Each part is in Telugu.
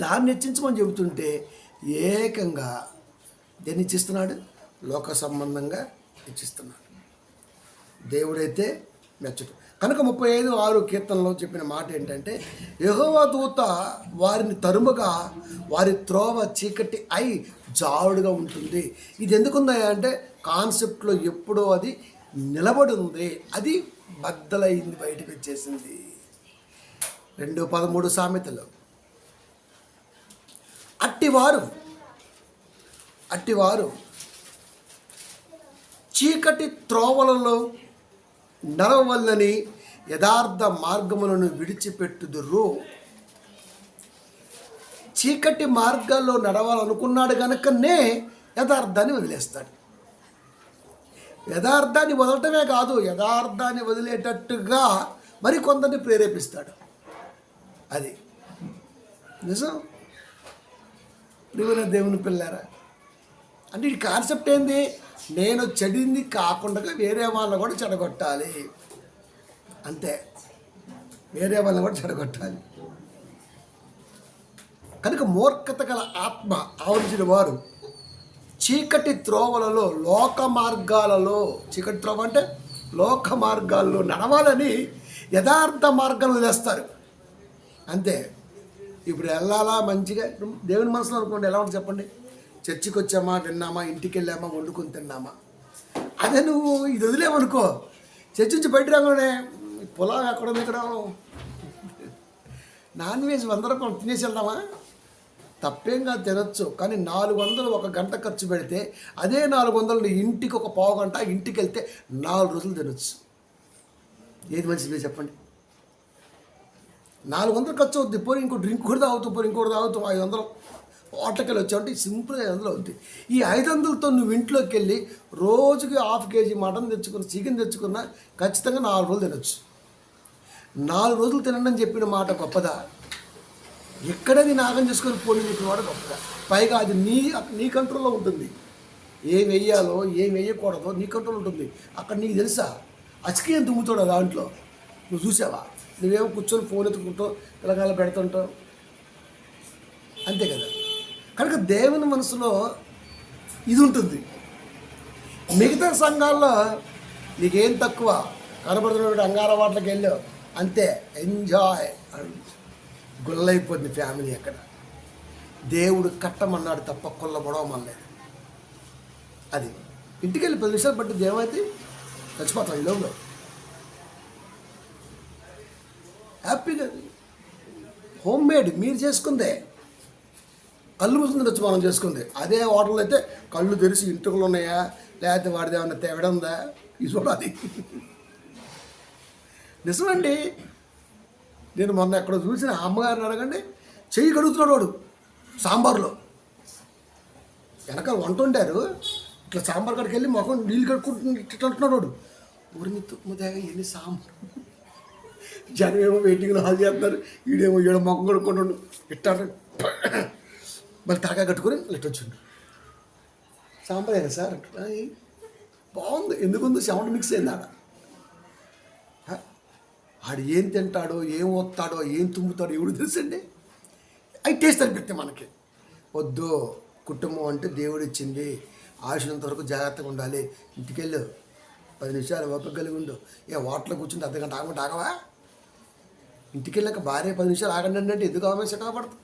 దాన్ని హెచ్చించమని చెబుతుంటే ఏకంగా దేన్ని ఇచ్చిస్తున్నాడు లోక సంబంధంగా ఇచ్చిస్తున్నాడు దేవుడైతే మెచ్చడు కనుక ముప్పై ఐదు ఆరు కీర్తనలో చెప్పిన మాట ఏంటంటే యహోవా దూత వారిని తరుముగా వారి త్రోవ చీకటి అయి జావుడుగా ఉంటుంది. ఇది ఎందుకుందా అంటే కాన్సెప్ట్లో ఎప్పుడో అది నిలబడి ఉంది అది బద్దలైంది బయటకు వచ్చేసింది. రెండు పదమూడు సామెతలు. అట్టివారు. అట్టివారు. చీకటి త్రోవలలో నడవల్లని యథార్థ మార్గములను విడిచిపెట్టుదురు. చీకటి మార్గాల్లో నడవాలనుకున్నాడు కనుకనే యథార్థాన్ని వదిలేస్తాడు. యథార్థాన్ని వదలటమే కాదు యథార్థాన్ని వదిలేటట్టుగా మరి కొందరిని ప్రేరేపిస్తాడు. అది. నిజం? ప్రియమైన దేవుని పిల్లారా? అంటే ఈ కాన్సెప్ట్ ఏంది? నేను చెడింది కాకుండా వేరే వాళ్ళని కూడా చెడగొట్టాలి. అంతే. వేరే వాళ్ళని కూడా చెడగొట్టాలి. కనుక మూర్ఖత గల ఆత్మ ఆవరించిన వారు చీకటి త్రోవలలో లోక మార్గాలలో చీకటి త్రోవ అంటే లోక మార్గాల్లో నడవాలని యథార్థ మార్గాలు వదిలేస్తారు. అంతే. ఇప్పుడు వెళ్ళాలా మంచిగా? దేవుని మనసులో అనుకోండి ఎలా ఉంటుంది చెప్పండి? చర్చికి వచ్చామా తిన్నామా ఇంటికి వెళ్ళామా వండుకొని తిన్నామా? అదే నువ్వు ఇది వదిలేమనుకో చర్చి నుంచి బయట రాగానే పొలం ఎక్కడ ఇక్కడ? నాన్ వెజ్ వంద రూపాయలు తినేసి వెళ్దామా? తప్పేం కాదు తినొచ్చు. కానీ నాలుగు వందలు ఒక గంట ఖర్చు పెడితే అదే నాలుగు వందలు ఇంటికి ఒక పావు గంట ఇంటికి వెళ్తే నాలుగు రోజులు తినొచ్చు. ఏది మంచిది చెప్పండి? నాలుగు వందలు ఖర్చు అవుద్ది పోయి ఇంకో డ్రింక్ కూడా తాగుతూ పోయి ఇంకోటి తాగుతూ ఐదు వందలు హోటల్కి వెళ్ళి అంటే సింపుల్గా ఐదు వందలు అవుద్ది. ఈ ఐదు వందలతో నువ్వు ఇంట్లోకి వెళ్ళి రోజుకి హాఫ్ కేజీ మటన్ తెచ్చుకున్న చికెన్ తెచ్చుకున్నా ఖచ్చితంగా నాలుగు రోజులు తినొచ్చు. నాలుగు రోజులు తినండి అని చెప్పిన మాట గొప్పదా? ఎక్కడది నాగం చేసుకొని పోనీ చెప్పిన మాట గొప్పదా? పైగా అది నీ నీ కంట్రోల్లో ఉంటుంది. ఏం వెయ్యాలో ఏం వేయకూడదో నీ కంట్రోల్ ఉంటుంది. అక్కడ నీకు తెలుసా? అచికేం దుమ్ముతాడు దాంట్లో. నువ్వు చూసావా? నువ్వేమో కూర్చొని ఫోన్ ఎత్తుకుంటావు పిల్లగాల పెడుతుంటావు. అంతే కదా. కనుక దేవుని మనసులో ఇది ఉంటుంది. మిగతా సంఘాల్లో నీకేం తక్కువ? కనబడుతున్నటువంటి అంగార వాటలకు వెళ్ళావు. అంతే. ఎంజాయ్ అని గుల్లైపోయింది ఫ్యామిలీ అక్కడ. దేవుడు కట్టమన్నాడు తప్ప కొల్లబడవమనలేదు అది. ఇంటికి వెళ్ళి పది నిమిషాలు పట్టింది దేవైతే చచ్చిపోతాం ఈ లోపల. హ్యాపీగా. హోమ్ మేడ్ మీరు చేసుకుందే. కళ్ళు మూసుకుని వచ్చి మనం చేసుకుంది. అదే హోటల్లో అయితే కళ్ళు తెరిచి ఇంటికలు ఉన్నాయా? లేకపోతే వాడిది ఏమన్నా తేవడ ఉందా? ఇది చూడాలి నిజమండి. నేను మొన్న ఎక్కడ చూసిన అమ్మగారిని అడగండి. చెయ్యి కడుగుతున్నాడు వాడు సాంబార్లో. వెనకాల వంట వండారు. ఇట్లా సాంబార్ కాడికి వెళ్ళి మొఖం నీళ్ళు కడుక్కుంటు ఇట్లా అంటున్నాడు వాడు. ఊరిని తుమ్ముదాగా ఎన్ని సాంబార్. జనం ఏమో వెయిటింగ్లో హాల్ చేస్తున్నారు. ఈడేమో ఈడ మొఖం కొడుకుంటుండు ఇట్లా మళ్ళీ తలకాయ కట్టుకుని ఇట్లా వచ్చిండు. సాంబార్ అయినా సార్? బాగుంది. ఎందుకుంది? సౌండ్ మిక్స్ అయింది ఆడ. ఆడు ఏం తింటాడో ఏం వస్తాడో ఏం తుమ్ముతాడో ఎవడు తెలుసండి? అవి టేస్ట్ అనిపిస్తాయి మనకి. వద్దు. కుటుంబం అంటే దేవుడు ఇచ్చింది. ఆశనంత వరకు జాగ్రత్తగా ఉండాలి. ఇంటికెళ్ళు. పది నిమిషాలు ఓపిక కలిగి ఉండు. ఏ హోటల్లో కూర్చుంటే అర్ధగంట ఆగమంటే ఆగవా? ఇంటికి వెళ్ళాక భార్య పది నిమిషాలు ఆగండి అంటే ఎందుకు ఆమె సెటపడదు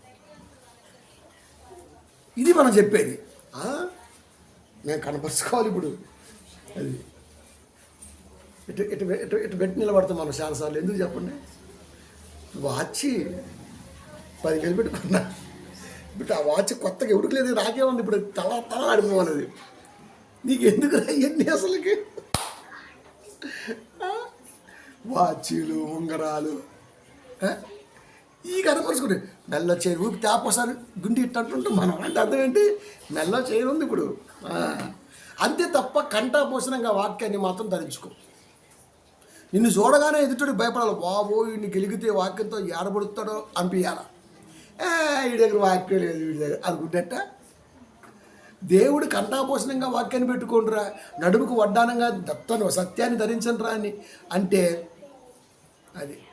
ఇది మనం చెప్పేది. నేను కనపరుచుకోవాలి ఇప్పుడు. అది. ఇటు ఇటు ఇటు ఇటు పెట్టి నిలబడతాం మనం చాలాసార్లు ఎందుకు చెప్పండి? వాచ్ పదివేలు పెట్టుకున్నా. ఇప్పుడు ఆ వాచ్ కొత్తగా ఎవరికి లేదు ఇప్పుడు తల తల ఆడిపోవాలి నీకు ఎందుకు ఇవన్నీ అసలుకి? వాచీలు ఉంగరాలు. ఈ కనపరుచుకుంటే మెల్ల చేయి ఊపి తాపసారి గుండి ఇట్టంటుంటే మనం అంటే అర్థం ఏంటి మెల్ల చేయరు ఉంది ఇప్పుడు. అంతే తప్ప కంఠాపోషణంగా వాక్యాన్ని మాత్రం ధరించుకో. నిన్ను చూడగానే ఎదుటి భయపడాలి. బాబో వీడిని గెలిగితే వాక్యంతో ఏడబడుతాడో అనిపించాల వీడి దగ్గర వాక్యం లేదు వీడి దగ్గర అనుకుంటట దేవుడు కంఠాపోషణంగా వాక్యాన్ని పెట్టుకోండిరా. నడుముకు వడ్డానంగా దత్తను సత్యాన్ని ధరించండి రా అని. అంటే అది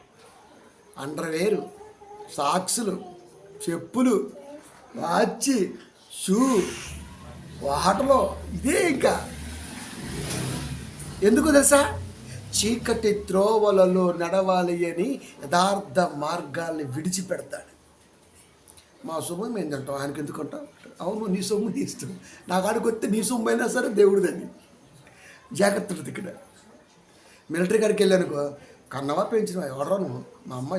అండర్వేరు సాక్సులు చెప్పులు వాచి షూ వాటలో ఇదే ఇంకా. ఎందుకు తెలుసా? చీకటి త్రోవలలో నడవాలి అని యథార్థ మార్గాల్ని విడిచిపెడతాడు. మా సొమ్ము మేము తింటాం. ఆయనకి ఎందుకుంటాం అవును నీ సొమ్ము తీస్తాం నాకు నా కాడికి వస్తే నీ సొమ్ము అయినా సరే దేవుడిదని జాగ్రత్తలు ఇక్కడ మిలిటరీ కాడికి వెళ్ళానుకో కన్నవా పెంచిన ఎవడరా నువ్వు? మా అమ్మ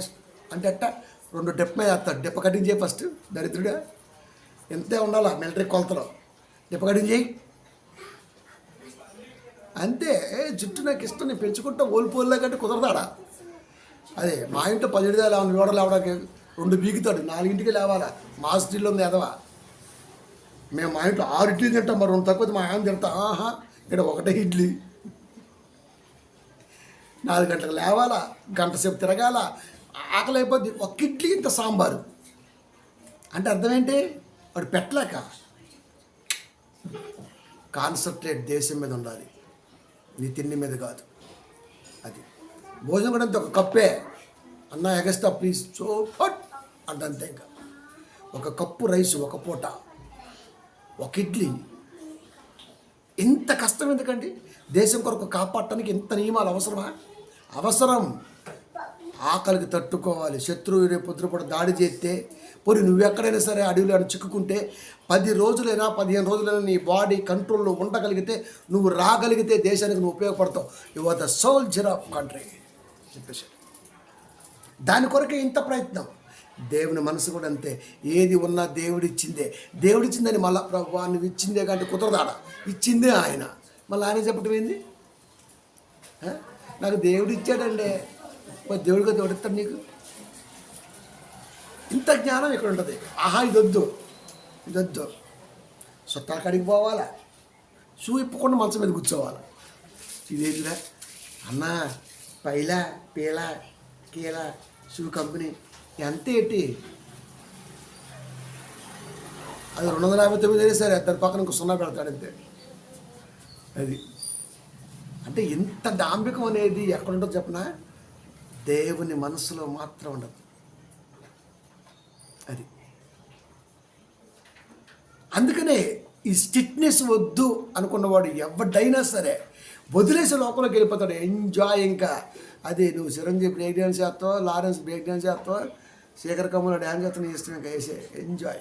అంటే అట్ట రెండు డెప్ మీద వేస్తాడు. డెప్ప కటింగ్ చేయి ఫస్ట్ దరిద్రుడా. ఎంతే ఉండాలా? మిలిటరీ కొలతలో. డెప్ప కటింగ్ చేయి. అంతే. జుట్టు నాకు ఇష్టం. నేను పెంచుకుంటా ఓల్పోలే కంటే కుదరదాడా? అదే మా ఇంట్లో పదిహేడు లేవాలి వేడ లేవడానికి రెండు బీగుతాడు. నాలుగింటికి లేవాలా? మా స్టీల్లో ఉంది ఎదవా? మేము మా ఇంట్లో ఆరు ఇడ్లీ తింటాం. మరి రెండు తక్కువ మా ఆయన తింటాం. ఆహా ఇక్కడ ఒకటే ఇడ్లీ. నాలుగు గంటలకు లేవాలా గంట సేపు తిరగాల ఆకలి అయిపోద్ది. ఒక్క ఇడ్లీ ఇంత సాంబారు. అంటే అర్థం ఏంటి వాడు పెట్టలేక. కాన్సన్ట్రేట్ దేశం మీద ఉండాలి. నీ తిండి మీద కాదు. అది. భోజనం కూడా అంతే ఒక కప్పే. అన్న ఎగస్తా ప్లీజ్ సో ఫట్ అంటే అంతే ఇంకా. ఒక కప్పు రైస్ ఒక పూట. ఒక ఇడ్లీ. ఇంత కష్టం ఎందుకండి? దేశం కొరకు కాపాడటానికి ఇంత నియమాలు అవసరమా? అవసరం. ఆకలికి తట్టుకోవాలి. శత్రువు రేపు పొద్దుపూట దాడి చేస్తే పోనీ నువ్వు ఎక్కడైనా సరే అడవిలో చిక్కుకుంటే పది రోజులైనా పదిహేను రోజులైనా నీ బాడీ కంట్రోల్లో ఉండగలిగితే నువ్వు రాగలిగితే దేశానికి నువ్వు ఉపయోగపడతావు. You are the soldier of country చెప్పేసి దాని కొరకే ఇంత ప్రయత్నం. దేవుని మనసు కూడా అంతే. ఏది ఉన్నా దేవుడిచ్చిందే దేవుడిచ్చిందని మళ్ళా ప్రభు నువ్వు ఇచ్చిందే కంటే కుదరదాడ ఇచ్చిందే ఆయన. మళ్ళీ ఆయన చెప్పటం ఏంది? నాకు దేవుడు ఇచ్చాడండి. మరి దేవుడిగా దేవుడిస్తాడు నీకు? ఇంత జ్ఞానం ఇక్కడ ఉంటుంది. ఆహా ఇదొద్దు. ఇదొద్దు. చుట్టాల కాడికి పోవాలా? షూ ఇప్పకుండా మంచం మీద కూర్చోవాలి? ఇదేంటిరా అన్నా పైలా పీల కీలా షూ కంపెనీ ఎంత ఏంటి? అది రెండు వందల యాభై తొమ్మిది అయినా సరే దాని పక్కన ఇంకో సున్నా పెడతాడంతే. అది. అంటే ఇంత డాంబికం అనేది ఎక్కడ ఉంటుందో చెప్పనా? దేవుని మనసులో మాత్రం ఉండదు. అది. అందుకనే ఈ స్టిట్నెస్ వద్దు అనుకున్నవాడు ఎవడైనా సరే వదిలేసి లోపలికి వెళ్ళిపోతాడు. ఎంజాయ్ ఇంకా. అది నువ్వు చిరంజీవి బ్రేక్ డ్యాన్స్ చేస్తావు? లారెన్స్ బ్రేక్ డ్యాన్స్ చేస్తావు? శేఖర్ కమల డ్యాన్స్ చేస్తాను ఇష్టం ఇంకా వేసే. ఎంజాయ్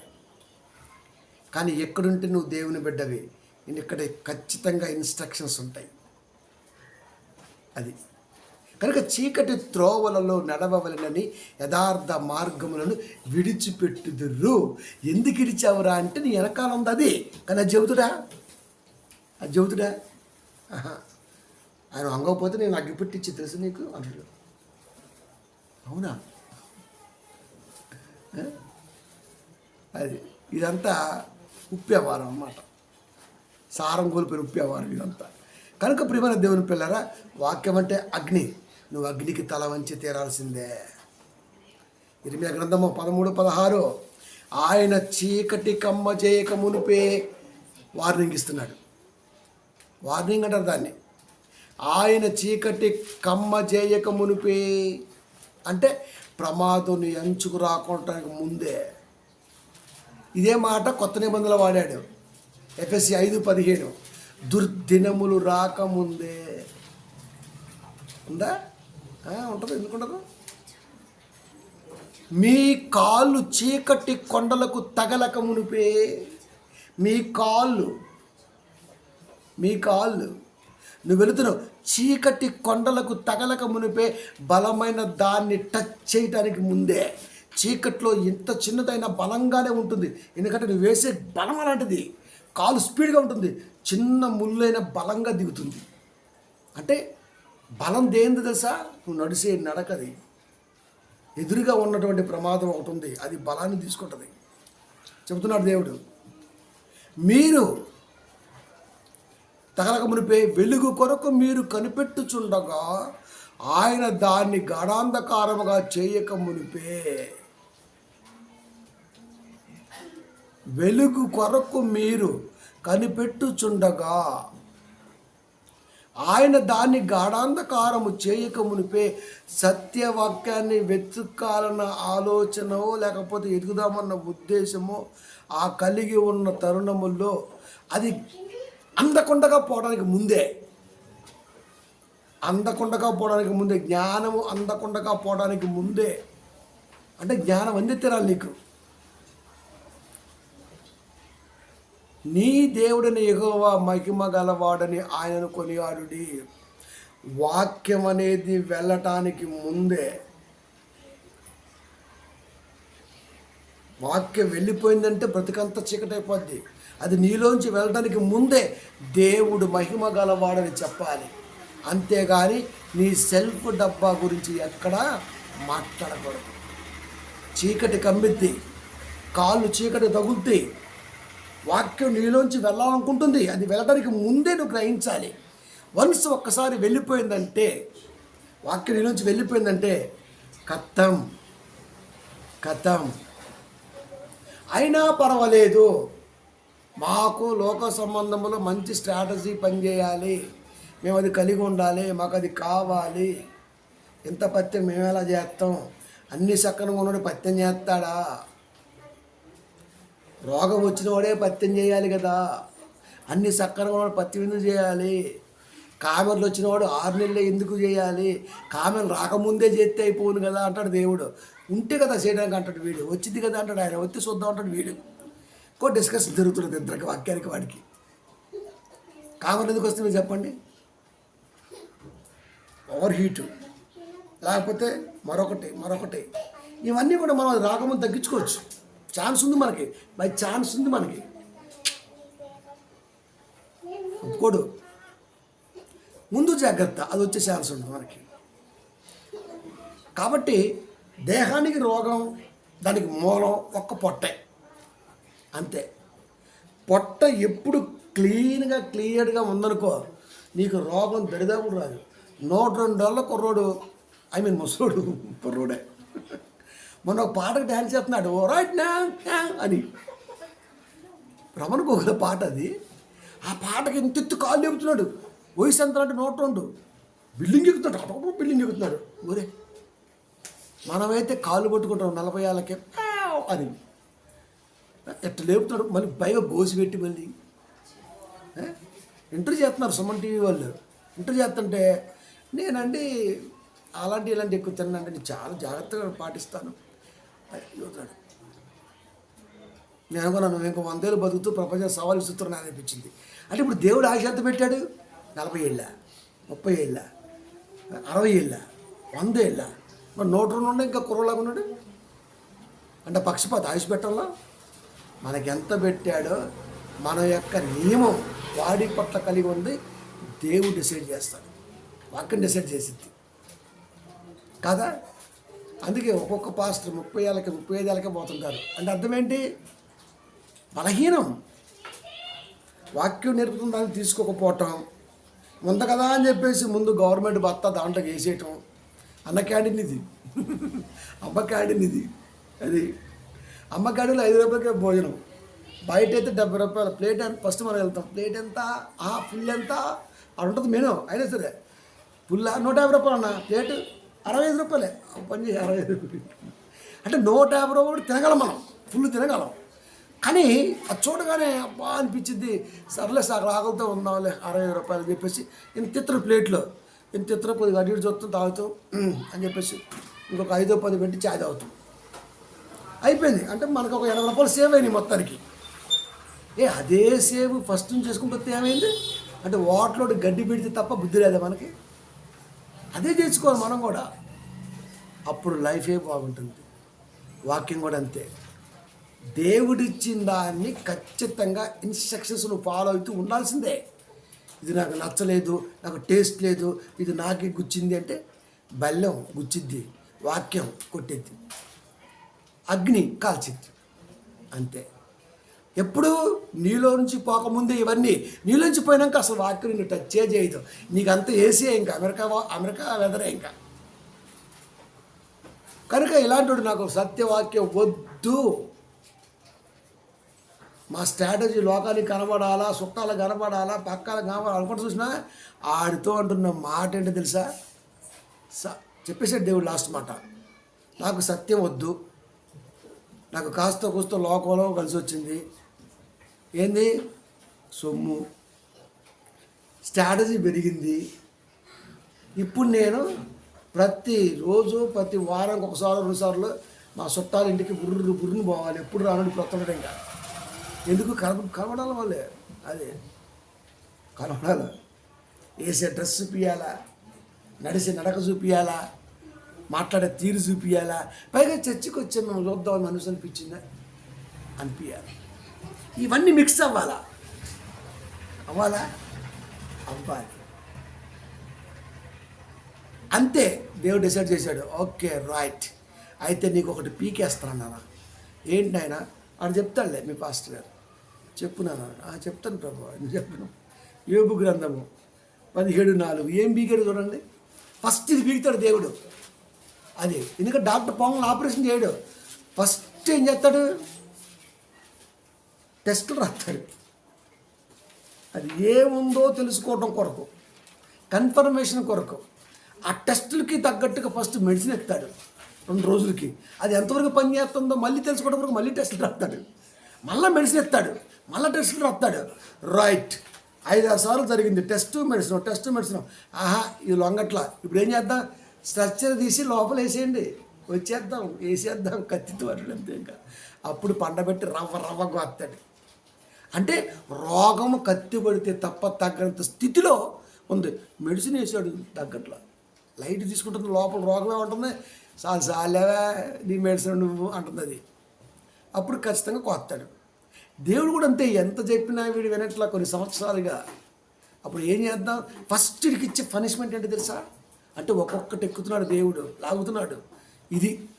కానీ ఎక్కడుంటే నువ్వు దేవుని బిడ్డవి. నేను ఇక్కడ ఖచ్చితంగా ఇన్స్ట్రక్షన్స్ ఉంటాయి. అది. కనుక చీకటి త్రోవలలో నడవవలనని యథార్థ మార్గములను విడిచిపెట్టుదురు. ఎందుకు ఇడిచావురా అంటే నీ వెనకాల ఉంది అది. కానీ అది చెబుతుడా? అది చెబుతుడా? ఆహా. ఆయన అంగకపోతే నేను అగ్గి పుట్టించి తెలుసు నీకు? అంటాడు అవునా? అది. ఇదంతా ఉప్పేవారం అన్నమాట. సారం కోల్పోయిన ఉప్పేవారం ఇదంతా. కనుక ప్రియమైన దేవుని పిల్లరా వాక్యం అంటే అగ్ని. నువ్వు అగ్నికి తల వంచి తీరాల్సిందే. ఇరిమియా గ్రంథము పదమూడు పదహారు. ఆయన చీకటి కమ్మ చేయక మునిపే వార్నింగ్ ఇస్తున్నాడు. వార్నింగ్ అంటారు దాన్ని. ఆయన చీకటి కమ్మ చేయక మునిపే. అంటే ప్రమాదం ఎంచుకు రాకుండా ముందే. ఇదే మాట కొత్త నిబంధనలు వాడాడు. ఎఫ్ఎస్సి ఐదు పదిహేను. దుర్దినములు రాకముందే. ఉందా? ఉంటుంది? ఎందుకు ఉండదు మీ కాళ్ళు చీకటి కొండలకు తగలక మునిపే. మీ కాళ్ళు మీ కాళ్ళు నువ్వు వెళుతున్నావు. చీకటి కొండలకు తగలక మునిపే బలమైన దాన్ని టచ్ చేయటానికి ముందే. చీకట్లో ఎంత చిన్నదైనా బలంగానే ఉంటుంది. ఎందుకంటే నువ్వు వేసే బలం అలాంటిది. కాలు స్పీడ్గా ఉంటుంది. చిన్న ముళ్ళైన బలంగా దిగుతుంది. అంటే బలం దేంది తెలుసా? నువ్వు నడిసే నడకది ఎదురుగా ఉన్నటువంటి ప్రమాదం ఒకటి ఉంది. అది బలాన్ని తీసుకుంటుంది. చెబుతున్నాడు దేవుడు. మీరు తగలక మునిపే వెలుగు కొరకు మీరు కనిపెట్టుచుండగా ఆయన దాన్ని గాఢాంధకారముగా చేయక మునిపే వెలుగు కొరకు మీరు కనిపెట్టుచుండగా. ఆయన దాన్ని గాఢాంధకారము చేయక మునిపే సత్యవాక్యాన్ని వెతుక్కాలన్న ఆలోచనో లేకపోతే ఎదుగుదామన్న ఉద్దేశమో ఆ కలిగి ఉన్న తరుణముల్లో అది అందకుండగా పోవడానికి ముందే అందకుండగా పోవడానికి ముందే జ్ఞానము అందకుండగా పోవడానికి ముందే. అంటే జ్ఞానం అంది తీరాలి నీకు. నీ దేవుడిని ఎగువ మహిమ గలవాడని ఆయనను కొనియాడుడి. వాక్యం అనేది వెళ్ళటానికి ముందే వాక్యం వెళ్ళిపోయిందంటే బ్రతికంతా చీకటైపోద్ది. అది నీలోంచి వెళ్ళడానికి ముందే దేవుడు మహిమ గలవాడని చెప్పాలి. అంతేగాని నీ సెల్ఫ్ డబ్బా గురించి ఎక్కడా మాట్లాడకూడదు. చీకటి కమ్మిద్ది కాళ్ళు చీకటి తగులుతాయి వాక్యం నీలోంచి వెళ్ళాలనుకుంటుంది. అది వెళ్ళడానికి ముందే నువ్వు గ్రహించాలి. వన్స్ ఒక్కసారి వెళ్ళిపోయిందంటే వాక్యం నీలోంచి వెళ్ళిపోయిందంటే కథం కథం. అయినా పర్వాలేదు. మాకు లోక సంబంధంలో మంచి స్ట్రాటజీ పనిచేయాలి. మేము అది కలిగి ఉండాలి. మాకు అది కావాలి. ఇంత పత్యం మేము ఎలా చేస్తాం? అన్ని సక్కనంగా ఉన్నాడు పత్యం చేస్తాడా? రోగం వచ్చిన వాడే పత్యం చేయాలి కదా. అన్ని సక్కరంగా వాడు పత్యం ఎందుకు చేయాలి. కామెర్లు వచ్చిన వాడు ఆరు నెలలు ఎందుకు చేయాలి? కామెలు రాకముందే చేస్తే అయిపోను కదా అంటాడు దేవుడు. ఉంటే కదా చేయడానికి అంటాడు వీడు. వచ్చింది కదా అంటాడు ఆయన. వచ్చి చూద్దాం అంటాడు వీడు. ఇంకో డిస్కషన్ జరుగుతున్నది ఇద్దరికి వాక్యానికి వాడికి. కామెర్లు ఎందుకు వస్తుంది మీరు చెప్పండి? ఓవర్ హీట్ లేకపోతే మరొకటి మరొకటి. ఇవన్నీ కూడా మనం రాకముందు తగ్గించుకోవచ్చు. ఛాన్స్ ఉంది మనకి. బై ఛాన్స్ ఉంది మనకి. ఒప్పుకోడు. ముందు జాగ్రత్త అది వచ్చే ఛాన్స్ ఉంది మనకి. కాబట్టి దేహానికి రోగం దానికి మూలం ఒక్క పొట్టే. అంతే. పొట్ట ఎప్పుడు క్లీన్గా క్లియర్గా ఉందనుకో నీకు రోగం దరిదాపుడు రాదు. నూట రెండు డోళ్ళ కుర్రోడు ఐ మీన్ ముసలోడు కుర్రోడే మొన్న ఒక పాటకు డ్యాన్స్ చేస్తున్నాడు. ఓ రైట్ నా అని. రమణ గోగుల పాట అది. ఆ పాటకి ఇంతెత్తు కాలు కాళ్ళు వయసు ఎంత అంటే నూట రెండు. బిల్డింగ్ ఎక్కుతున్నాడు. అటొక బిల్డింగ్ ఎక్కుతున్నాడు. ఊరే మనమైతే కాళ్ళు పట్టుకుంటాం నలభై ఏళ్ళకే. అని. ఎట్లా లేపుతాడు మళ్ళీ పైగా గోసి పెట్టి మళ్ళీ. ఇంటర్ చేస్తున్నారు సుమన్ టీవీ వాళ్ళు. ఇంటర్ చేస్తుంటే నేనండి అలాంటి ఇలాంటి ఎక్కువ తిన్నానంటే నేను చాలా జాగ్రత్తగా పాటిస్తాను. అని నేను అనుకున్నాను మేము ఇంకో వందేళ్ళు బతుకుతూ ప్రపంచం సవాలు ఇస్తున్నాను అనిపించింది. అంటే ఇప్పుడు దేవుడు ఆశ ఎంత పెట్టాడు? నలభై ఏళ్ళ ముప్పై ఏళ్ళ అరవై ఏళ్ళ వంద ఏళ్ళ. మరి నూట రెండు ఇంకా కుర్రలాగా ఉన్నాడు? అంటే పక్షపాత ఆయుష్ పెట్టాలా? మనకి ఎంత పెట్టాడో మన యొక్క నియమం వాడి పట్ల కలిగి ఉంది దేవుడు డిసైడ్ చేస్తాడు. వాక్యం డిసైడ్ చేసింది కదా? అందుకే ఒక్కొక్క పాస్టర్ ముప్పై ఏళ్ళకి ముప్పై ఐదు ఏళ్ళకే పోతుంటారు. అంటే అర్థం ఏంటి బలహీనం. వాక్యం నేర్పుతున్న దాన్ని తీసుకోకపోవటం. ముందు కదా అని చెప్పేసి ముందు గవర్నమెంట్ భర్త దాంట్లో వేసేయటం అన్న క్యాంటీన్ ఇది. అమ్మ క్యాంటీన్ ఇది. అది. అమ్మ క్యాంటీన్లో ఐదు రూపాయలకే భోజనం. బయట అయితే డెబ్బై రూపాయలు ప్లేట్ అని ఫస్ట్ మనం వెళ్తాం. ప్లేట్ ఎంత? ఆ ఫుల్ ఎంత? అది ఉంటుంది మెను. అయినా సరే. ఫుల్ నూట యాభై రూపాయలు అన్న ప్లేట్. అరవై ఐదు రూపాయలే. పని చేసి అరవై ఐదు రూపాయలు. అంటే నూట యాభై రూపాయలు తినగలం మనం. ఫుల్ తినగలం. కానీ అది చూడగానే అబ్బా అనిపించింది. సర్లే సార్ ఆకలితో ఉన్నావులే అరవై రూపాయలు చెప్పేసి ఇంత ఇతర ప్లేట్లో. ఇంత ఇతర కొద్దిగా అడిగి చూస్తాం తాగుతాం అని చెప్పేసి ఇంకొక ఐదో పది పెట్టి చాయ్ తాగుతాం. అయిపోయింది. అంటే మనకు ఒక ఎనభై రూపాయలు సేవ్ అయినాయి మొత్తానికి. ఏ అదే సేవ్ ఫస్ట్ నుంచి చేసుకుంటే ఏమైంది? అంటే వాటిలో గడ్డి పెడితే తప్ప బుద్ధి లేదా మనకి? అదే చేసుకోవాలి మనం కూడా. అప్పుడు లైఫే బాగుంటుంది. వాక్యం కూడా అంతే. దేవుడిచ్చిన దాన్ని ఖచ్చితంగా ఇన్స్ట్రక్షన్స్ నువ్వు ఫాలో అవుతూ ఉండాల్సిందే. ఇది నాకు నచ్చలేదు నాకు టేస్ట్ లేదు ఇది నాకే గుచ్చింది అంటే బెల్లం గుచ్చిద్ది వాక్యం కొట్టేది అగ్ని కాల్చిద్ది. అంతే. ఎప్పుడు నీలో నుంచి పోకముందే ఇవన్నీ. నీలో నుంచి పోయినాక అసలు వాక్యం నిన్ను టచ్ చేయదు. నీకు అంత ఏసీ ఇంకా? అమెరికా వా- అమెరికా వెదరే ఇంకా. కనుక ఇలాంటి నాకు సత్యవాక్యం వద్దు. మా స్ట్రాటజీ లోకానికి కనబడాలా సుఖాలు కనబడాలా పక్కాలు కనబడాలి అనుకుంటూ చూసినా ఆడితో అంటున్న మాట ఏంటో తెలుసా? స చెప్పేసాడు దేవుడు లాస్ట్ మాట. నాకు సత్యం వద్దు. నాకు కాస్త కూస్త లోకంలో కలిసి వచ్చింది. ఏంది? సొమ్ము. స్ట్రాటజీ పెరిగింది. ఇప్పుడు నేను ప్రతిరోజు ప్రతి వారానికి ఒకసారి రెండుసార్లు మా చుట్టాల ఇంటికి బుర్రు బుర్రుని పోవాలి. ఎప్పుడు రానుడు ప్రొత్తడం ఇంకా. ఎందుకు? కనబ కనబడాల వాళ్ళే. అది. కనబడాలి. వేసే డ్రెస్ చూపించాలా నడిచే నడక చూపించాలా మాట్లాడే తీరు చూపించాలా పైగా చర్చికి వచ్చే మేము చూద్దాం మనసు అనిపించిందా? అనిపించాలి ఇవన్నీ మిక్స్ అవ్వాలా? అవ్వాలా? అవ్వాలి. అంతే దేవుడు డిసైడ్ చేశాడు. ఓకే రైట్ అయితే నీకు ఒకటి పీకేస్తాను నాన్న ఏంటి నాయన? అని చెప్తాడులే మీ పాస్టర్ గారు. చెప్పున్నాను చెప్తాను ప్రభు అని చెప్పను. యోబు గ్రంథము పదిహేడు నాలుగు. ఏం పీకాడు చూడండి. ఫస్ట్ ఇది పీకుతాడు దేవుడు. అది. ఎందుకంటే డాక్టర్ పాములను ఆపరేషన్ చేయడు. ఫస్ట్ ఏం చేస్తాడు? టెస్టులు రాస్తాడు అది ఏముందో తెలుసుకోవడం కొరకు కన్ఫర్మేషన్ కొరకు ఆ టెస్టులకి తగ్గట్టుగా ఫస్ట్ మెడిసిన్ ఎత్తాడు రెండు రోజులకి. అది ఎంతవరకు పని చేస్తుందో మళ్ళీ తెలుసుకోవడం వరకు మళ్ళీ టెస్టులు రాస్తాడు. మళ్ళీ మెడిసిన్ ఎత్తాడు మళ్ళీ టెస్టులు రాస్తాడు. రైట్. ఐదు సార్లు జరిగింది. Test medicine test medicine. ఆహా ఇది లొంగట్లా. ఇప్పుడు ఏం చేద్దాం? స్ట్రక్చర్ తీసి లోపల వేసేయండి. వచ్చేద్దాం వేసేద్దాం. కత్తితో అంతే ఇంకా. అప్పుడు పండబెట్టి రవ్వ రవ్వ కోస్తాడు. అంటే రోగము కత్తిపడితే తప్ప తగ్గంత స్థితిలో ఉంది. మెడిసిన్ వేసాడు తగ్గట్ల. లైట్ తీసుకుంటుంది లోపల రోగమే ఉంటుంది చాలు చాలేవా నీ మెడిసిన్ నువ్వు అంటుంది అది. అప్పుడు ఖచ్చితంగా కొత్తాడు దేవుడు కూడా అంతే ఎంత చెప్పినా వీడు వినట్లా కొన్ని సంవత్సరాలుగా. అప్పుడు ఏం చేద్దాం? ఫస్ట్ ఇచ్చే పనిష్మెంట్ ఏంటి తెలుసా? అంటే ఒక్కొక్కటి ఎక్కుతున్నాడు దేవుడు లాగుతున్నాడు. ఇది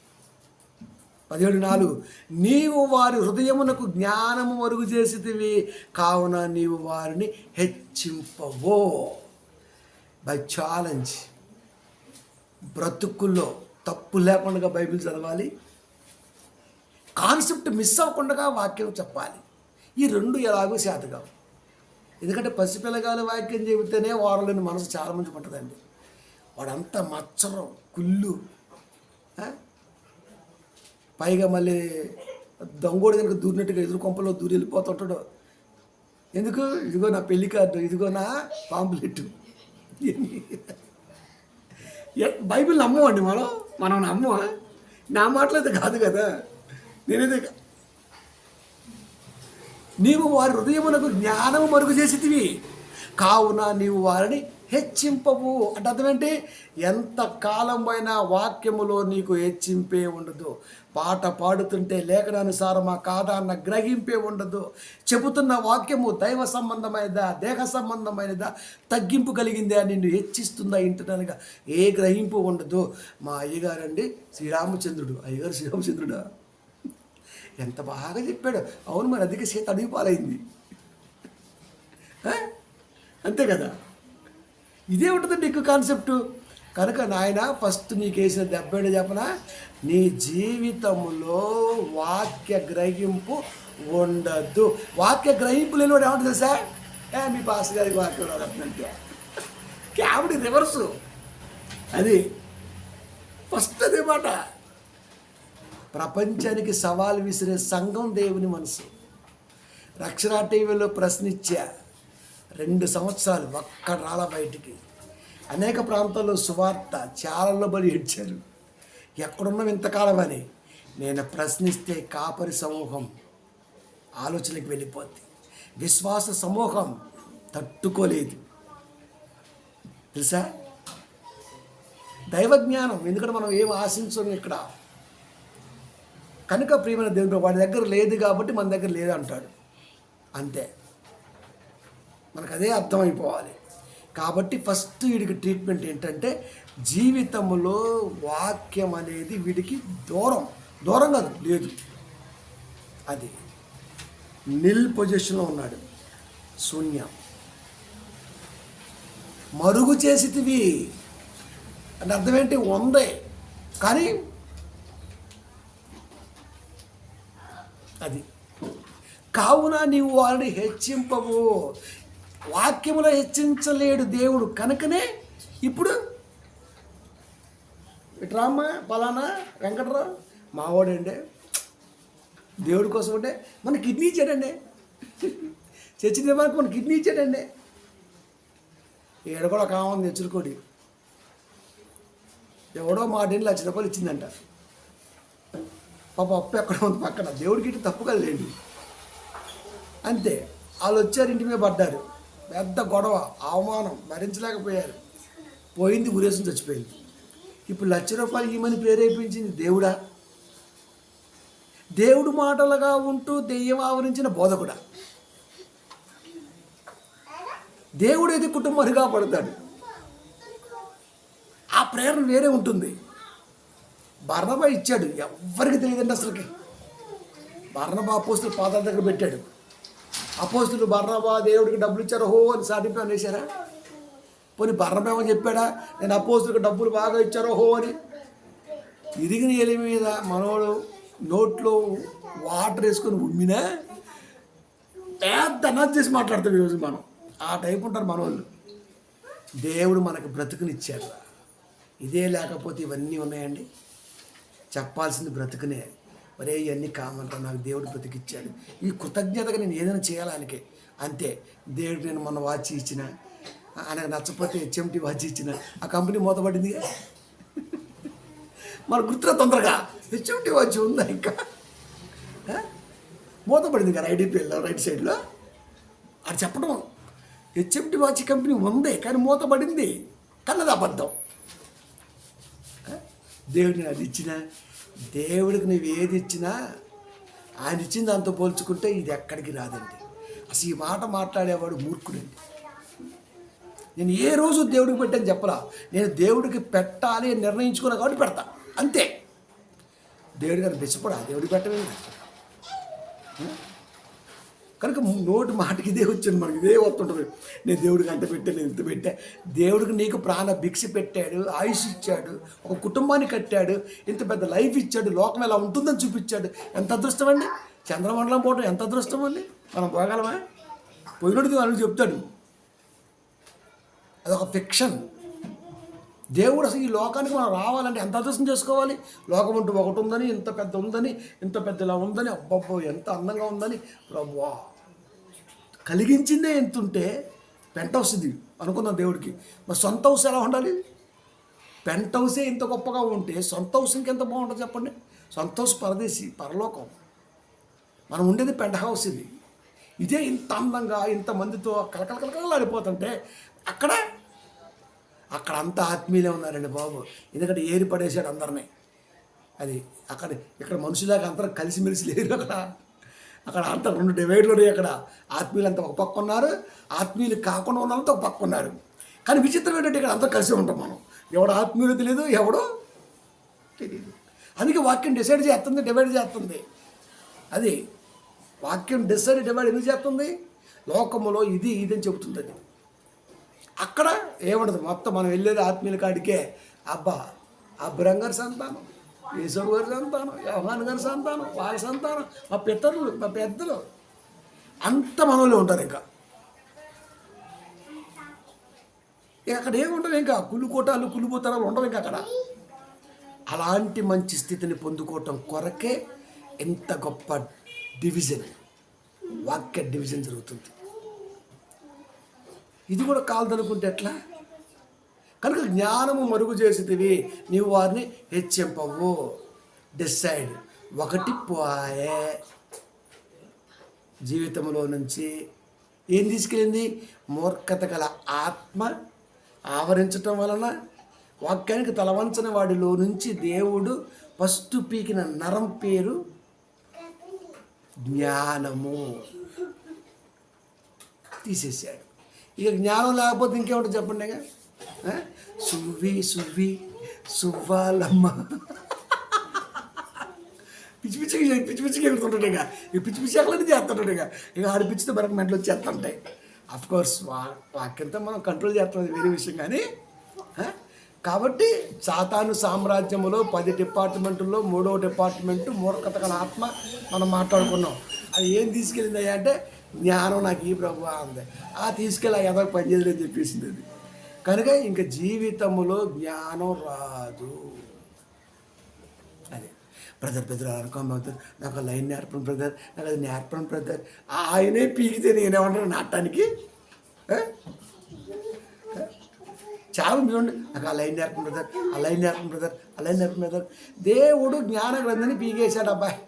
పదిహేడు నాలుగు. నీవు వారి హృదయమునకు జ్ఞానము మరుగు చేసేదివి కావున నీవు వారిని హెచ్చింపవో. By challenge. బ్రతుకుల్లో తప్పు లేకుండా బైబిల్ చదవాలి. కాన్సెప్ట్ మిస్ అవ్వకుండా వాక్యం చెప్పాలి. ఈ రెండు ఎలాగో శాతకావు ఎందుకంటే పసిపిల్లగాలి వాక్యం చెబితేనే వారలేని మనసు చాలా మంచి ఉంటుందండి. వాడంతా మచ్చరం కుళ్ళు పైగా మళ్ళీ దొంగోడు కనుక దూరినట్టుగా ఎదురు కొంపలో దూరి వెళ్ళిపోతుంటాడు. ఎందుకు? ఇదిగో నా పెళ్ళి కార్డు ఇదిగో నా పాంప్లెట్. ఏ- బైబిల్ నమ్మమండి మనం? మనం నమ్మమా? నా మాటలైతే కాదు కదా. నేనైతే నీవు వారి హృదయమునకు జ్ఞానము మరుగు చేసేటివి కావున నీవు వారిని హెచ్చింపవు. అంటే అర్థమేంటి? ఎంత కాలం పోయినా వాక్యములో నీకు హెచ్చింపే ఉండదు. పాట పాడుతుంటే లేఖనానుసారం ఆ కాదా అన్న గ్రహింపే ఉండదు. చెబుతున్న వాక్యము దైవ సంబంధమైనదా దేహ సంబంధమైనదా తగ్గింపు కలిగిందా నిన్ను హెచ్చిస్తుందా ఇంటర్నల్గా? ఏ గ్రహింపు ఉండదు. మా అయ్యగారండి శ్రీరామచంద్రుడు. అయ్యగారు శ్రీరామచంద్రుడా? ఎంత బాగా చెప్పాడు. అవును మరి అధిక సీత అడిగి పాలైంది. అంతే కదా? ఇదే ఉంటుంది నీకు కాన్సెప్ట్. కనుక నాయన ఫస్ట్ నీకు వేసిన దెబ్బేడు చెప్పన నీ జీవితంలో వాక్య గ్రహింపు ఉండద్దు వాక్య గ్రహింపు లేనివాడు ఏమంటుంది సార్ ఏ మీ పాస్ గారికి వాక్యం రాదంటే క్యాబడి రివర్సు. అది ఫస్ట్ అదే మాట. ప్రపంచానికి సవాల్ విసిరే సంఘం దేవుని మనసు. రక్షణ టీవీలో ప్రశ్నిచ్చా రెండు సంవత్సరాలు ఒక్క రాల బయటికి. అనేక ప్రాంతాల్లో సువార్త చాలల్లో బలి ఇచ్చారు ఎక్కడున్నాం ఇంతకాలం అని నేను ప్రశ్నిస్తే కాపరి సమూహం ఆలోచనకి వెళ్ళిపోద్ది. విశ్వాస సమూహం తట్టుకోలేదు. తెలుసా? దైవజ్ఞానం ఎందుకంటే మనం ఏం ఆశించం ఇక్కడ? కనుక ప్రియమైన దేవుడు వాడి దగ్గర లేదు కాబట్టి మన దగ్గర లేదు అంటాడు అంతే. మనకు అదే అర్థమైపోవాలి. కాబట్టి ఫస్ట్ వీడికి ట్రీట్మెంట్ ఏంటంటే జీవితంలో వాక్యం అనేది వీడికి దూరం. దూరం కాదు లేదు. అది నిల్ పొజిషన్లో ఉన్నాడు. శూన్యం. మరుగు చేసితివి. అంటే అర్థం ఏంటి ఉందే కానీ అది. కావున నీవు వారిని హెచ్చింపవు. వాక్యములో హెచ్చించలేడు దేవుడు. కనుకనే ఇప్పుడు ఇట్రామ్మ పలానా వెంకటరావు మావాడండి దేవుడి కోసం అంటే మన కిడ్నీ ఇచ్చాడండి చచ్చిన దేవానికి మన కిడ్నీ ఇచ్చాడండి ఈడ కూడా కావాలి తెచ్చుకోడి ఎవడో మా ఇంట్లో లక్ష రూపాయలు ఇచ్చిందంట. పాప అప్పు ఎక్కడ ఉంది పక్కన? దేవుడికి ఇటు తప్పు కదలేండి అంతే. వాళ్ళు వచ్చారు ఇంటి మీద పడ్డారు. పెద్ద గొడవ అవమానం భరించలేకపోయారు. పోయింది ఉరేసం చచ్చిపోయింది. ఇప్పుడు లక్ష రూపాయలు ఇమని ప్రేరేపించింది దేవుడా? దేవుడు మాటలుగా ఉంటూ దెయ్యం ఆవరించిన బోధకుడా? దేవుడు అయితే కుటుంబాలుగా పడతాడు? ఆ ప్రేరణ వేరే ఉంటుంది. బర్ణబా ఇచ్చాడు ఎవరికి తెలియదండి అసలుకి. బర్ణబా అపోస్తులు పాదాల దగ్గర పెట్టాడు. అపోస్తులు బర్ణబా దేవుడికి డబ్బులు ఇచ్చారు హో అని సాటింపు అనేసారా పోనీ బర్ణబేమో చెప్పాడా? నేను అపోస్తులకు డబ్బులు బాగా ఇచ్చారో హో అని? ఇరిగిన ఎలి మీద మనోడు నోట్లో వాటర్ వేసుకొని ఉమ్మినా పెద్ద అన్నది చేసి మాట్లాడతాం ఈరోజు మనం. ఆ టైప్ ఉంటారు మనోళ్ళు. దేవుడు మనకు బ్రతుకునిచ్చాడు ఇదే లేకపోతే ఇవన్నీ ఉన్నాయండి. చెప్పాల్సింది బ్రతుకునే ఒరే ఇవన్నీ కామంటారు నాకు దేవుడు బ్రతికిచ్చాడు. ఈ కృతజ్ఞతగా నేను ఏదైనా చేయాలనికే అంతే. దేవుడు నేను మొన్న వాచ్ ఇచ్చిన ఆయనకు నచ్చపోతే హెచ్ఎంటి వాచ్ ఇచ్చిన ఆ కంపెనీ మూతపడింది. మన గుర్తురా తొందరగా? హెచ్ఎంటి వాచ్ ఉందా ఇంకా? మూతపడింది కదా ఐడిపిఎల్లో రైట్ సైడ్లో అది చెప్పడం హెచ్ఎంటి వాచ్ కంపెనీ ఉంది కానీ మూతపడింది. కన్నది అబద్ధం. దేవుడిని అది ఇచ్చినా దేవుడికి నువ్వు ఏది ఇచ్చినా ఆయన ఇచ్చిన దాంతో పోల్చుకుంటే ఇది ఎక్కడికి రాదండి. అసలు ఈ మాట మాట్లాడేవాడు మూర్ఖుడండి. నేను ఏ రోజు దేవుడికి పెట్టాను చెప్పరా నేను దేవుడికి పెట్టాలి అని నిర్ణయించుకున్నా కాబట్టి పెడతా. అంతే. దేవుడి గారు బెచ్చపడా దేవుడికి పెట్టలేదు కనుక నోటి మాటకి ఇదే వచ్చింది మనకి ఇదే వస్తుంటుంది. నేను దేవుడికి అంత పెట్టా నేను ఇంత పెట్టా. దేవుడికి నీకు ప్రాణ భిక్ష పెట్టాడు ఆయుష్ ఇచ్చాడు ఒక కుటుంబాన్ని కట్టాడు ఇంత పెద్ద లైఫ్ ఇచ్చాడు లోకం ఎలా ఉంటుందని చూపించాడు. ఎంత అదృష్టం అండి? చంద్రమండలం పోవడం ఎంత అదృష్టం అండి? మనం పోగలమా? పోయినట్టు వాళ్ళు చెప్తాడు. అదొక ఫిక్షన్ దేవుడు అసలు ఈ లోకానికి మనం రావాలంటే ఎంత అదృష్టం చేసుకోవాలి? లోకం అంటూ ఒకటి ఉందని ఇంత పెద్ద ఉందని ఇంత పెద్ద ఇలా ఉందని అబ్బబ్బో ఎంత అందంగా ఉందని. ప్రభా! కలిగించిందే ఎంత ఉంటే పెంట్ హౌస్ ఇది. అనుకుందాం దేవుడికి. మరి సొంత హౌస్ ఎలా ఉండాలి? పెంట్ హౌసే ఇంత గొప్పగా ఉంటే సొంత హౌస్ ఇంకెంత బాగుంటుంది చెప్పండి? సొంత హౌస్ పరదేశి పరలోకం. మనం ఉండేది పెంట్ హౌస్ ఇది. ఇదే ఇంత అందంగా ఇంతమందితో కలకల కలకలాడిపోతుంటే అక్కడ అక్కడ అంతా ఆత్మీయులే ఉన్నారండి బాబు. ఎందుకంటే ఏరి పడేశాడు అందరినీ. అది అక్కడ ఇక్కడ మనుషులాగా అందరూ కలిసిమెలిసి లేరు అక్కడ. అక్కడ అంత రెండు డివైడ్లు ఉన్నాయి. అక్కడ ఆత్మీయులు అంతా ఒక పక్క ఉన్నారు. ఆత్మీయులు కాకుండా ఉన్నంత ఒక పక్క ఉన్నారు. కానీ విచిత్రం ఏంటంటే ఇక్కడ అంతా కలిసి ఉంటాం మనం. ఎవడు ఆత్మీయులు తెలియదు ఎవడో తెలియదు అందుకే వాక్యం డిసైడ్ చేస్తుంది డివైడ్ చేస్తుంది. అది వాక్యం డిసైడ్ డివైడ్ ఎందుకు చేస్తుంది? లోకములో ఇది ఇది అని చెబుతుంది అది. అక్కడ ఏముండదు. మొత్తం మనం వెళ్ళేది ఆత్మీయుల కాడికే. అబ్బా ఆ బ్రంగర్ సంతానం. యేసవ్ గారి సంతానం యోహాన్ గారి సంతానం వాళ్ళ సంతానం మా పితరులు మా పెద్దలు. అంత మనలో ఉంటారు ఇంకా. అక్కడ ఏముండవు ఇంకా కులుకోటాలు కులుబోతరాలు ఉండవు ఇంకా అక్కడ. అలాంటి మంచి స్థితిని పొందుకోవటం కొరకే ఎంత గొప్ప డివిజన్ వాక్య డివిజన్ జరుగుతుంది. ఇది కూడా కాలదనుకుంటే ఎట్లా? కనుక జ్ఞానము మరుగు చేసేదివి నీవు వారిని హెచ్చింపవు. డిసైడ్ ఒకటి పోయే. జీవితంలో నుంచి ఏం తీసుకెళ్ళింది? మూర్ఖత గల ఆత్మ ఆవరించటం వలన వాక్యానికి తలవంచని వాడిలో నుంచి దేవుడు ఫస్ట్ పీకిన నరం పేరు జ్ఞానము. తీసేసాడు ఇక జ్ఞానం లేకపోతే ఇంకేముంటుంది చెప్పండిగా సువ్వి సువ్వి సువ్వాలమ్మ. పిచ్చి పిచ్చిగా పిచ్చి పిచ్చిగా వెళ్తుంటాడు ఇక. ఈ పిచ్చి పిచ్చి ఎక్కలని చేస్తుంటాడు ఇక. ఇక ఆడి పిచ్చితో మనకు మెంటలు వచ్చేస్తుంటాయి. అఫ్ కోర్స్ వా వాక్యంతో మనం కంట్రోల్ చేస్తాం వేరే విషయం కానీ కాబట్టి సాతాను సామ్రాజ్యములో పది డిపార్ట్మెంట్లో మూడో డిపార్ట్మెంటు మూర్ఖత గల ఆత్మ మనం మాట్లాడుకున్నాం. అది ఏం తీసుకెళ్ళింది అంటే జ్ఞానం నాకు ఈ ప్రభు అంది. ఆ తీసుకెళ్ళి ఆ ఎదకు పనిచేయదు చెప్పేసింది అది. కనుక ఇంక జీవితంలో జ్ఞానం రాదు. అదే. బ్రదర్ బ్రదర్ అనుకోం బ్రదర్ నాకు ఆ లైన్ నేర్పను బ్రదర్ నాకు అది నేర్పను బ్రదర్. ఆయనే పీకితే నేనేమన్నా నాటడానికి? ఆ? చాలా చూడండి నాకు ఆ లైన్ నేర్పను బ్రదర్. ఆ లైన్ నేర్పను బ్రదర్. ఆ లైన్ నేర్పను బ్రదర్. దేవుడు జ్ఞాన గ్రంథాన్ని పీకేశాడు అబ్బాయి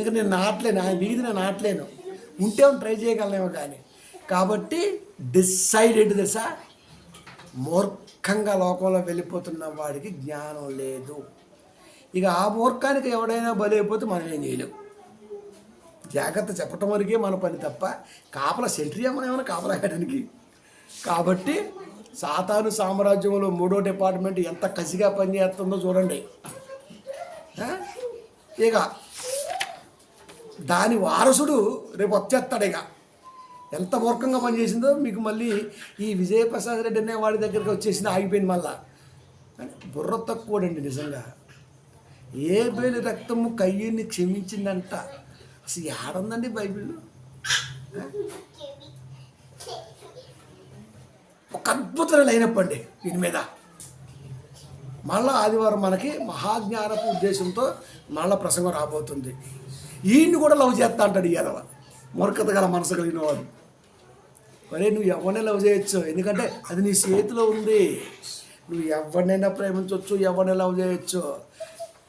ఇక నేను నాటలేను ఆయన మీది నేను నాటలేను. ఉంటే ట్రై చేయగలనేమో కానీ. కాబట్టి డిసైడ్ ఏంటి తెలుసా మూర్ఖంగా లోకంలో వెళ్ళిపోతున్న వాడికి జ్ఞానం లేదు. ఇక ఆ మూర్ఖానికి ఎవడైనా బలైపోతే మనం ఏం చేయలేము జాగ్రత్త చెప్పటం వరకే మన పని తప్ప కాపలా సెంట్రియా మనం ఏమైనా కాపలా కట్టడానికి కాబట్టి సాతాను సామ్రాజ్యంలో మూడో డిపార్ట్మెంట్ ఎంత కసిగా పనిచేస్తుందో చూడండి. ఇక దాని వారసుడు రేపు వచ్చేస్తాడు ఇక. ఎంత మూర్ఖంగా పనిచేసిందో మీకు మళ్ళీ ఈ విజయప్రసాద్ రెడ్డి అనే వాడి దగ్గరికి వచ్చేసింది ఆగిపోయింది మళ్ళా. అని బుర్ర తక్కువడండి నిజంగా. ఏ బయలు రక్తము కయ్యూని క్షమించిందంట. అసలు ఏడుందండి బైబిల్లో? ఒక అద్భుతమైన లైనప్పండి దీని మీద. మళ్ళా ఆదివారం మనకి మహాజ్ఞానపు ఉద్దేశంతో మళ్ళా ప్రసంగం రాబోతుంది. ఈయన్ని కూడా లవ్ చేస్తా అంటాడు ఈ ఎదవ మూర్ఖత గల మనసు కలిగిన వాడు. మరి నువ్వు ఎవరినైనా లవ్ చేయొచ్చు. ఎందుకంటే అది నీ చేతిలో ఉంది. నువ్వు ఎవరినైనా ప్రేమించవచ్చు ఎవరినైనా లవ్ చేయొచ్చు.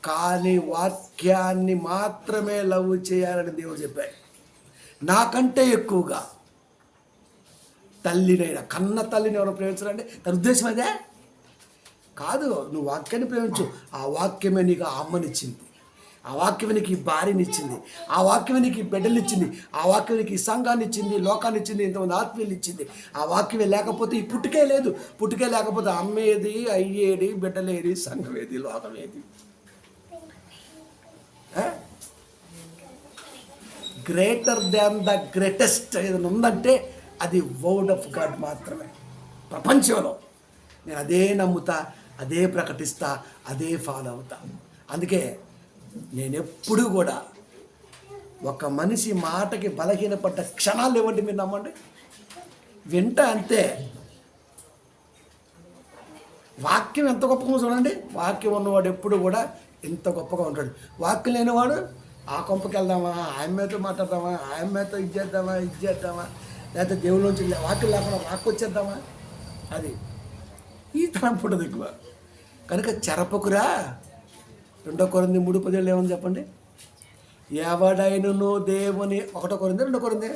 కానీ వాక్యాన్ని మాత్రమే లవ్ చేయాలని దేవుడు చెప్పాడు. నాకంటే ఎక్కువగా తల్లినైనా కన్న తల్లిని ఎవరు ప్రేమించాలంటే తన ఉద్దేశం అదే? కాదు నువ్వు వాక్యాన్ని ప్రేమించు. ఆ వాక్యమే నీకు ఆ అమ్మనిచ్చింది. ఆ వాక్యమునికి భార్యనిచ్చింది ఆ వాక్యమునికి బిడ్డలిచ్చింది ఆ వాక్యం సంఘాన్ని ఇచ్చింది లోకాన్ని ఇచ్చింది ఇంతమంది ఆత్మీయులు ఇచ్చింది. ఆ వాక్యమే లేకపోతే ఈ పుట్టుకే లేదు. పుట్టుకే లేకపోతే అమ్మేది అయ్యేది బిడ్డలేది సంఘమేది లోకమేది. గ్రేటర్ దాన్ ద గ్రేటెస్ట్ ఏదైనా ఉందంటే అది వర్డ్ ఆఫ్ గాడ్ మాత్రమే. ప్రపంచంలో నేను అదే నమ్ముతా అదే ప్రకటిస్తా అదే ఫాలో అవుతా. అందుకే నేను కూడా ఒక మనిషి మాటకి బలహీనపడ్డ క్షణాలు ఇవ్వండి మీరు నమ్మండి? వింట అంతే. వాక్యం ఎంత గొప్పగా చూడండి? వాక్యం ఉన్నవాడు ఎప్పుడు కూడా ఇంత గొప్పగా ఉంటాడు. వాక్యం లేనివాడు ఆ కొంపకి వెళ్దామా? ఆయమ్మతో మాట్లాడదామా? ఆయమ్మతో ఇది చేద్దామా? ఇది చేద్దామా? లేకపోతే దేవుడి నుంచి వాక్యం లేకుండా వాక్కు వచ్చేద్దామా? అది. ఈ తరం పుట్టదు ఎక్కువ. కనుక చెరపకురా. రెండో కొరింది మూడు పదేళ్ళు ఏమని చెప్పండి? ఎవడైనను దేవుని ఒకటో కొరింది రెండో కొరింది?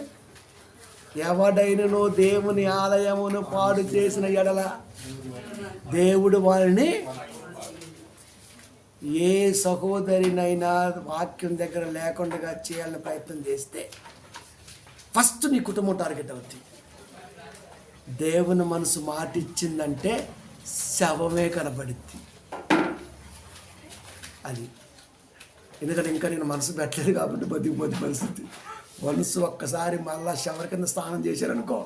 ఎవడైనను దేవుని ఆలయమును పాడు చేసిన ఎడల దేవుడు వారిని ఏ సహోదరినైనా వాక్యం దగ్గర లేకుండా చేయాలని ప్రయత్నం చేస్తే ఫస్ట్ నీ కుటుంబం టార్గెట్ అవుతుంది దేవుని మనసు మాట ఇచ్చిందంటే శవమే కనబడుద్ది. అది. ఎందుకంటే ఇంకా నేను మనసు పెట్టలేదు కాబట్టి బతికిపోతే పరిస్థితి. మనసు ఒక్కసారి మళ్ళా శవర్ కింద స్నానం చేశారనుకో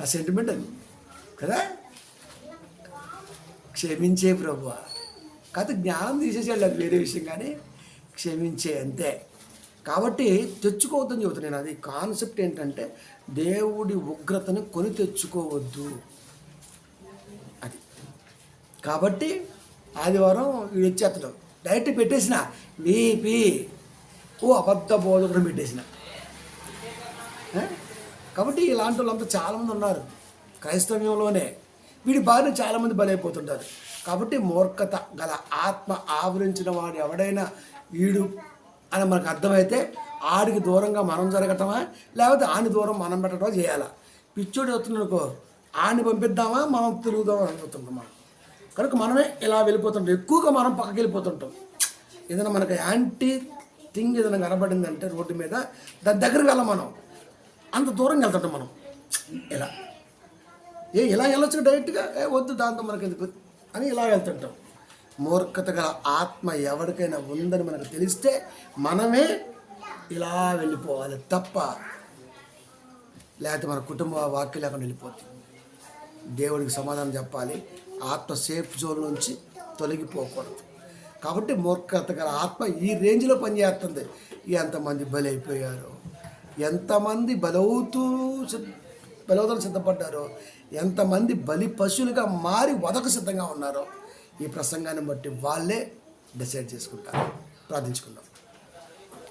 నా సెంటిమెంట్ అది. కదా? క్షమించే ప్రభు కాదు జ్ఞానం తీసేసాడు అది వేరే విషయం కానీ క్షమించే అంతే. కాబట్టి తెచ్చుకోవద్దని చెబుతాను నేను. అది కాన్సెప్ట్ ఏంటంటే దేవుడి ఉగ్రతను కొని తెచ్చుకోవద్దు. అది. కాబట్టి ఆదివారం వీడు వచ్చేస్తాడు. డైరెక్ట్ పెట్టేసిన. వీపి. ఓ అబద్ధ బోధకుడు పెట్టేసిన. కాబట్టి ఇలాంటి వాళ్ళంతా చాలామంది ఉన్నారు. క్రైస్తవ్యంలోనే. వీడి బారిన చాలామంది బలైపోతుంటారు. కాబట్టి మూర్ఖత గల ఆత్మ ఆవరించిన వాడు ఎవడైనా వీడు అని మనకు అర్థమైతే ఆడికి దూరంగా మనం జరగటమా? లేకపోతే ఆని దూరం మనం పెట్టడమా చేయాలా? పిచ్చోడు వస్తున్నాడుకో ఆడిని పంపిద్దామా? మనం తిరుగుదామా? అనుకుంటున్నాం మనం కనుక మనమే ఇలా వెళ్ళిపోతుంటాం. ఎక్కువగా మనం పక్కకి వెళ్ళిపోతుంటాం. ఏదైనా మనకు యాంటీ థింగ్ ఏదైనా కనబడిందంటే రోడ్డు మీద దాని దగ్గరికి వెళ్ళాం మనం. అంత దూరం వెళ్తుంటాం మనం. ఇలా. ఏ ఇలా వెళ్ళొచ్చు డైరెక్ట్గా? ఏ వద్దు దాంతో మనకి ఎందుకు అని ఇలా వెళ్తుంటాం. మూర్ఖత గల ఆత్మ ఎవరికైనా ఉందని మనకు తెలిస్తే మనమే ఇలా వెళ్ళిపోవాలి తప్ప లేకపోతే మన కుటుంబ వాక్యం లేకుండా వెళ్ళిపోతుంది. దేవుడికి సమాధానం చెప్పాలి. ఆత్మ సేఫ్ జోన్ నుంచి తొలగిపోకూడదు. కాబట్టి మూర్ఖత గల ఆత్మ ఈ రేంజ్లో పనిచేస్తుంది. ఎంతమంది బలి అయిపోయారు ఎంతమంది బలవుతూ సిద్ధ- సిద్ధపడ్డారో ఎంతమంది బలి పశువులుగా మారి వదక సిద్ధంగా ఉన్నారో ఈ ప్రసంగాన్ని బట్టి వాళ్ళే డిసైడ్ చేసుకుంటారు. ప్రార్థించుకుందాం.